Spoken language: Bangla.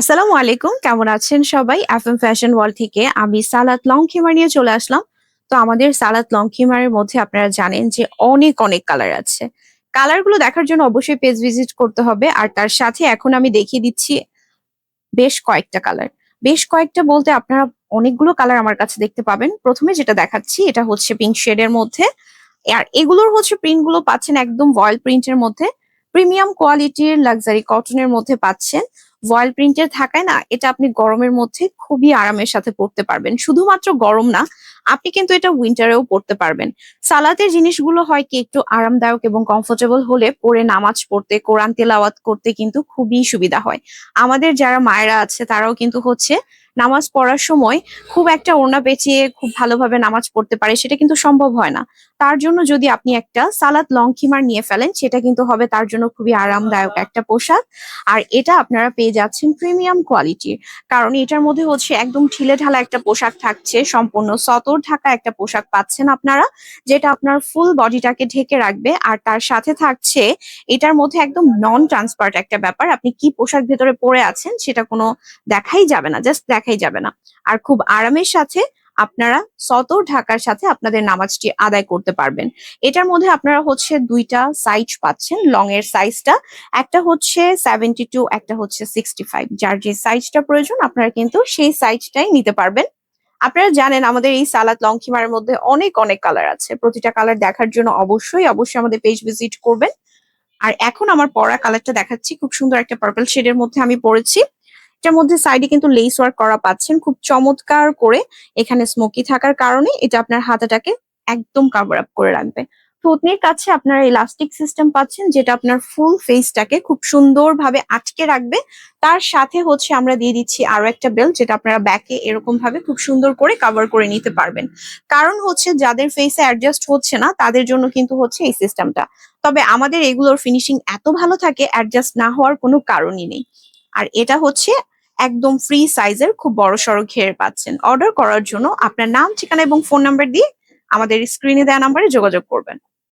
আসসালামু আলাইকুম, কেমন আছেন সবাই? এফ এম ফ্যাশন ওয়ার্ল্ড থেকে আমি সালাদ লং খিমার নিয়ে চলে আসলাম। তো আমাদের সালাদ লং খিমারের মধ্যে আপনারা জানেন যে অনেক অনেক কালার আছে। কালারগুলো দেখার জন্য অবশ্যই পেজ ভিজিট করতে হবে। আর তার সাথে এখন আমি দেখিয়ে দিচ্ছি বেশ কয়েকটা কালার বেশ কয়েকটা বলতে আপনারা অনেকগুলো কালার আমার কাছে দেখতে পাবেন। প্রথমে যেটা দেখাচ্ছি, এটা হচ্ছে পিঙ্ক শেডের মধ্যে। আর এগুলোর হচ্ছে প্রিন্টগুলো পাচ্ছেন একদম ভয়েল প্রিন্টের মধ্যে। প্রিমিয়াম কোয়ালিটির লাক্সারি কটনের মধ্যে পাচ্ছেন। ভয়েল প্রিন্টের থাকায় না, এটা আপনি গরমের মধ্যে খুবই আরামের সাথে পড়তে পারবেন। শুধুমাত্র গরম না, আপনি কিন্তু এটা উইন্টারেও পড়তে পারবেন। সালাতের জিনিসগুলো হয় কি, একটু আরামদায়ক এবং কমফোর্টেবল হলে পরে নামাজ পড়তে, কোরআন তেলাওয়াত করতে কিন্তু খুবই সুবিধা হয়। আমাদের যারা মায়েরা আছে, তারাও কিন্তু হচ্ছে নামাজ পড়ার সময় খুব একটা ওড়না পেঁচিয়ে খুব ভালোভাবে নামাজ পড়তে পারে, সেটা কিন্তু সম্ভব হয় না। তার জন্য যদি আপনি একটা সালাদ লং খিমার নিয়ে ফেলেন, সেটা কিন্তু হবে তার জন্য খুবই আরামদায়ক একটা পোশাক। আর এটা আপনারা পেয়ে যাচ্ছেন প্রিমিয়াম কোয়ালিটির, কারণ এটার মধ্যে হচ্ছে একদম ঠিলে ঢালা একটা পোশাক থাকছে, সম্পূর্ণ সতর ঢাকা একটা পোশাক পাচ্ছেন আপনারা, যেটা আপনার ফুল বডিটাকে ঢেকে রাখবে। আর তার সাথে থাকছে এটার মধ্যে একদম নন ট্রান্সপার্ট একটা ব্যাপার, আপনি কি পোশাক ভেতরে পরে আছেন সেটা কোনো দেখাই যাবে না জাস্ট দেখাই যাবে না। আর খুব আরামের সাথে আপনারা সতর ঢাকার সাথে আপনাদের নামাজটি আদায় করতে পারবেন। এটার মধ্যে আপনারা হচ্ছে দুইটা সাইজ পাচ্ছেন লং এর সাইজটা একটা হচ্ছে সেভেন্টি টু একটা হচ্ছে সিক্সটি ফাইভ যার যে সাইজটা প্রয়োজন, আপনারা কিন্তু সেই সাইজটাই নিতে পারবেন। আপনারা জানেন, আমাদের এই সালাদ লং খিমারের মধ্যে অনেক অনেক কালার আছে। প্রতিটা কালার দেখার জন্য অবশ্যই অবশ্যই আমাদের পেজ ভিজিট করবেন। আর এখন আমার পরা কালারটা দেখাচ্ছি। খুব সুন্দর একটা পার্পল শেডের মধ্যে আমি পরেছি। এটার মধ্যে সাইডে কিন্তু লেস ওয়ার্ক করা পাচ্ছেন। খুব চমৎকার করে এখানে স্মোকি থাকার কারণে এটা আপনার হাতাটাকে একদম কাভার আপ করে রাখবে। থুতনির কাছে আপনারা ইলাস্টিক সিস্টেম পাচ্ছেন, যেটা আপনার ফুল ফেসটাকে খুব সুন্দরভাবে আটকে রাখবে। তার সাথে হচ্ছে আমরা দিয়ে দিচ্ছি আরও একটা বেল্ট যেটা আপনারা ব্যাকে এরকম ভাবে খুব সুন্দর করে কভার করে নিতে পারবেন। কারণ হচ্ছে যাদের ফেসে অ্যাডজাস্ট হচ্ছে না, তাদের জন্য কিন্তু হচ্ছে এই সিস্টেমটা তবে আমাদের এগুলোর ফিনিশিং এত ভালো থাকে অ্যাডজাস্ট না হওয়ার কোনো কারণই নেই। আর এটা হচ্ছে একদম ফ্রি সাইজের খুব বড় সড়ো ঘের পাচ্ছেন। অর্ডার করার জন্য আপনার নাম, ঠিকানা এবং ফোন নাম্বার দিয়ে আমাদের স্ক্রিনে দেওয়া নাম্বারে যোগাযোগ করবেন।